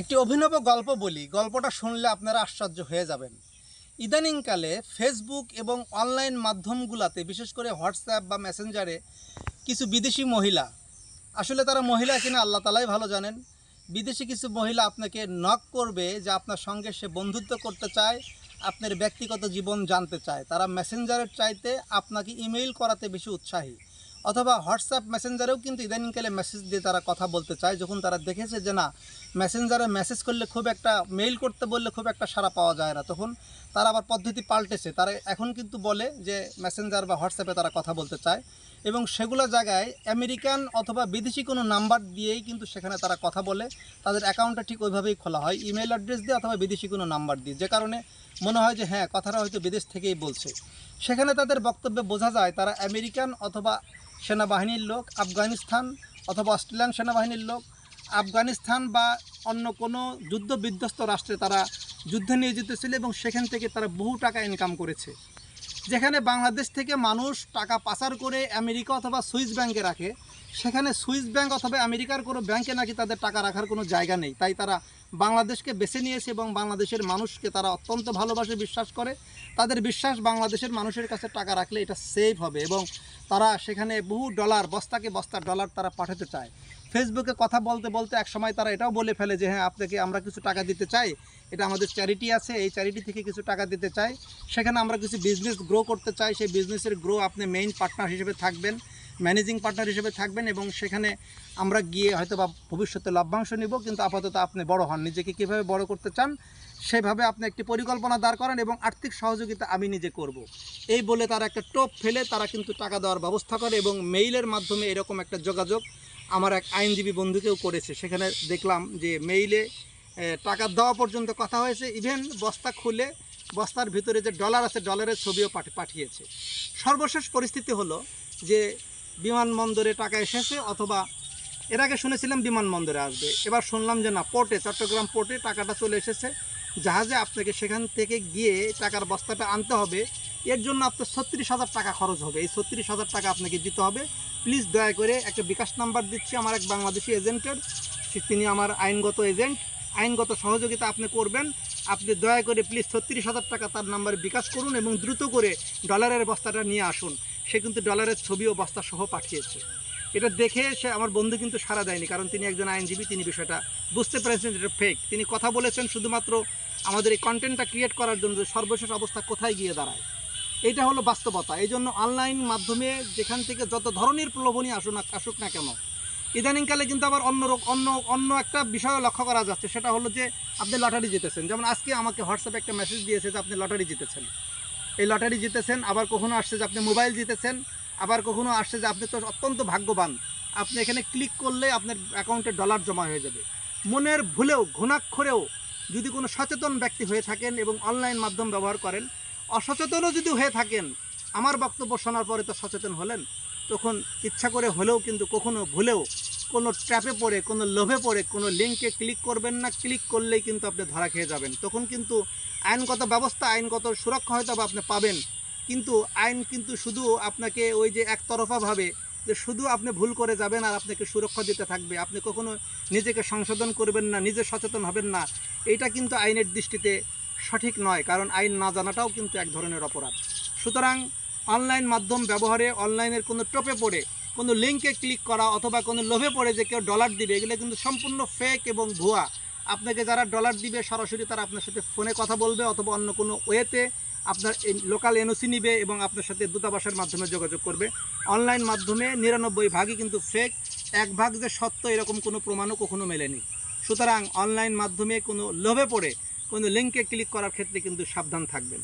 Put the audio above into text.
একটি অভিনব গল্প বলি। গল্পটা শুনলে আপনারা আশ্চর্য হয়ে যাবেন। ইদানিংকালে ফেসবুক এবং অনলাইন মাধ্যমগুলোতে, বিশেষ করে হোয়াটসঅ্যাপ বা মেসেঞ্জারে কিছু বিদেশি মহিলা, আসলে তারা মহিলা কিনা আল্লাহ তালাই ভালো জানেন, বিদেশি কিছু মহিলা আপনাকে নক করবে যে আপনার সঙ্গে সে বন্ধুত্ব করতে চায়, আপনার ব্যক্তিগত জীবন জানতে চায়। তারা মেসেঞ্জারের চাইতে আপনাকে ইমেইল করাতে বেশি উৎসাহী। অথবা হোয়াটসঅ্যাপ মেসেঞ্জারেও কিন্তু ইদানিংকালে মেসেজ দিয়ে তারা কথা বলতে চায়। যখন তারা দেখেছে যে না মেসেঞ্জারে মেসেজ করলে খুব একটা মেইল করতে বললে খুব একটা সাড়া পাওয়া যায় না, তখন তারা আবার পদ্ধতি পাল্টেছে। তারা এখন কিন্তু বলে যে মেসেঞ্জার বা হোয়াটসঅ্যাপে তারা কথা বলতে চায় এবং সেগুলো জায়গায় আমেরিকান অথবা বিদেশি কোনো নাম্বার দিয়েই কিন্তু সেখানে তারা কথা বলে। তাদের অ্যাকাউন্টটা ঠিক ওইভাবেই খোলা হয়। ইমেল অ্যাড্রেস দিয়ে অথবা বিদেশি কোনো নাম্বার দিয়ে। যে কারণে মনে হয় যে হ্যাঁ কথাটা হয়তো বিদেশ থেকেই বলছে। সেখানে তাদের বক্তব্যে বোঝা যায়, তারা আমেরিকান অথবা সেনাবাহিনীর লোক, আফগানিস্তান অথবা অস্ট্রেলিয়ান সেনাবাহিনীর লোক, আফগানিস্তান বা অন্য কোনো যুদ্ধ বিধ্বস্ত রাষ্ট্রে তারা যুদ্ধে নিয়োজিত ছিল এবং সেখান থেকে তারা বহু টাকা ইনকাম করেছে। যেখানে বাংলাদেশ থেকে মানুষ টাকা পাচার করে আমেরিকা অথবা সুইস ব্যাংকে রাখে, সেখানে সুইস ব্যাংক অথবা আমেরিকার কোনো ব্যাংকে নাকি তাদের টাকা রাখার কোনো জায়গা নেই, তাই তারা বাংলাদেশকে বেছে নিয়েছে এবং বাংলাদেশের মানুষকে তারা অত্যন্ত ভালোবাসে, বিশ্বাস করে। তাদের বিশ্বাস বাংলাদেশের মানুষের কাছে টাকা রাখলে এটা সেফ হবে এবং তারা সেখানে বহু ডলার বস্তাকে বস্তা ডলার তারা পাঠাতে চায়। ফেসবুকে কথা বলতে বলতে এক সময় তারা এটাও বলে ফেলে যে হ্যাঁ আপনাকে আমরা কিছু টাকা দিতে চাই। এটা আমাদের চ্যারিটি আছে, এই চ্যারিটি থেকে কিছু টাকা দিতে চাই। সেখানে আমরা কিছু বিজনেস গ্রো করতে চাই। সেই বিজনেসের গ্রো আপনি মেইন পার্টনার হিসেবে থাকবেন। ম্যানেজিং পার্টনার হিসেবে থাকবেন এবং সেখানে আমরা গিয়ে হয়তো বা ভবিষ্যতে লভ্যাংশ নিব, কিন্তু আপাতত আপনি বড় হন। নিজেকে কীভাবে বড় করতে চান, সেভাবে আপনি একটি পরিকল্পনা দাঁড় করেন এবং আর্থিক সহযোগিতা আমি নিজে করব। এই বলে তারা একটা টোপ ফেলে, তারা কিন্তু টাকা দেওয়ার ব্যবস্থা করে এবং মেইলের মাধ্যমে এরকম একটা যোগাযোগ আমার এক আইনজীবী বন্ধুকেও করেছে। সেখানে দেখলাম যে মেইলে টাকা দেওয়া পর্যন্ত কথা হয়েছে। ইভেন বস্তা খুলে, বস্তার ভিতরে যে ডলার আছে, ডলারের ছবিও পাঠি- পাঠিয়েছে। সর্বশেষ পরিস্থিতি হলো যে বিমানবন্দরে টাকা এসেছে অথবা এর আগে শুনেছিলাম বিমানবন্দরে আসবে। এবার শুনলাম যে না, পোর্টে, চট্টগ্রাম পোর্টে টাকাটা চলে এসেছে। জাহাজে আপনাকে সেখান থেকে গিয়ে টাকার বস্তাটা আনতে হবে। এর জন্য আপনার ছত্রিশ হাজার টাকা খরচ হবে। এই ছত্রিশ হাজার টাকা আপনাকে দিতে হবে। প্লিজ দয়া করে একটা বিকাশ নাম্বার দিচ্ছি আমার এক বাংলাদেশি এজেন্টের। তিনি আমার আইনগত এজেন্ট। আইনগত সহযোগিতা আপনি করবেন। আপনি দয়া করে প্লিজ ছত্রিশ হাজার টাকা তার নাম্বারে বিকাশ করুন এবং দ্রুত করে ডলারের বস্তাটা নিয়ে আসুন। সে কিন্তু ডলারের ছবি ও বস্তা সহ পাঠিয়েছে। এটা দেখে সে আমার বন্ধু কিন্তু সারা দেয়নি, কারণ তিনি একজন আইনজীবী, তিনি বিষয়টা বুঝতে পেরেছেন এটা ফেক তিনি কথা বলেছেন শুধুমাত্র আমাদের এই কন্টেন্টটা ক্রিয়েট করার জন্য যে সর্বশেষ অবস্থা কোথায় গিয়ে দাঁড়ায়। এটা হলো বাস্তবতা। এই জন্য অনলাইন মাধ্যমে যেখান থেকে যত ধরনের প্রলোভনী আসুক না আসুক না কেন, ইদানিংকালে কিন্তু আবার অন্য অন্য অন্য একটা বিষয় লক্ষ্য করা যাচ্ছে। সেটা হলো যে আপনি লটারি জিতেছেন। যেমন আজকে আমাকে হোয়াটসঅ্যাপে একটা মেসেজ দিয়েছে যে আপনি লটারি জিতেছেন। এই লটারি জিতেছেন, আবার কখনো আসছে যে আপনি মোবাইল জিতেছেন, আবার কখনো আসছে যে আপনি তো অত্যন্ত ভাগ্যবান। আপনি এখানে ক্লিক করলে আপনার অ্যাকাউন্টে ডলার জমা হয়ে যাবে। মনের ভুলেও, ঘুণাক্ষরেও যদি কোনো সচেতন ব্যক্তি হয়ে থাকেন এবং অনলাইন মাধ্যম ব্যবহার করেন, অসচেতনও যদি হয়ে থাকেন, আমার বক্তব্য শোনার পরে তো সচেতন হলেন, তখন ইচ্ছা করে হলেও কিন্তু কখনো ভুলেও কোনো ট্র্যাপে পড়ে, কোনো লোভে পড়ে, কোনো লিঙ্কে ক্লিক করবেন না ক্লিক করলেই কিন্তু আপনি ধরা খেয়ে যাবেন। তখন কিন্তু আইনগত ব্যবস্থা, আইনগত সুরক্ষা হয়তো আপনি পাবেন। কিন্তু আইন কিন্তু শুধু আপনাকে ওই যে একতরফাভাবে যে শুধু আপনি ভুল করে যাবেন আর আপনাকে সুরক্ষা দিতে থাকবে। আপনি কখনো নিজেকে সংশোধন করবেন না, নিজে সচেতন হবেন না। এটা কিন্তু আইনের দৃষ্টিতে সঠিক নয়, কারণ আইন না জানাটাও কিন্তু এক ধরনের অপরাধ। সুতরাং অনলাইন মাধ্যম ব্যবহারে অনলাইনের কোনো টোপে পড়ে কোনো লিঙ্কে ক্লিক করা অথবা কোনো লোভে পড়ে যে কেউ ডলার দিবে, এগুলো কিন্তু সম্পূর্ণ ফেক এবং ভুয়া। আপনাকে যারা ডলার দিবে সরাসরি তারা আপনার সাথে ফোনে কথা বলবে অথবা অন্য কোনো ওয়েতে আপনার লোকাল এনওসি নিবে এবং আপনার সাথে দূতাবাসের মাধ্যমে যোগাযোগ করবে। অনলাইন মাধ্যমে নিরানব্বই ভাগই কিন্তু ফেক এক ভাগ যে সত্য এরকম কোনো প্রমাণও কখনো মেলেনি। সুতরাং অনলাইন মাধ্যমে কোনো লোভে পড়ে কোনো লিঙ্কে ক্লিক করার ক্ষেত্রে কিন্তু সাবধান থাকবেন।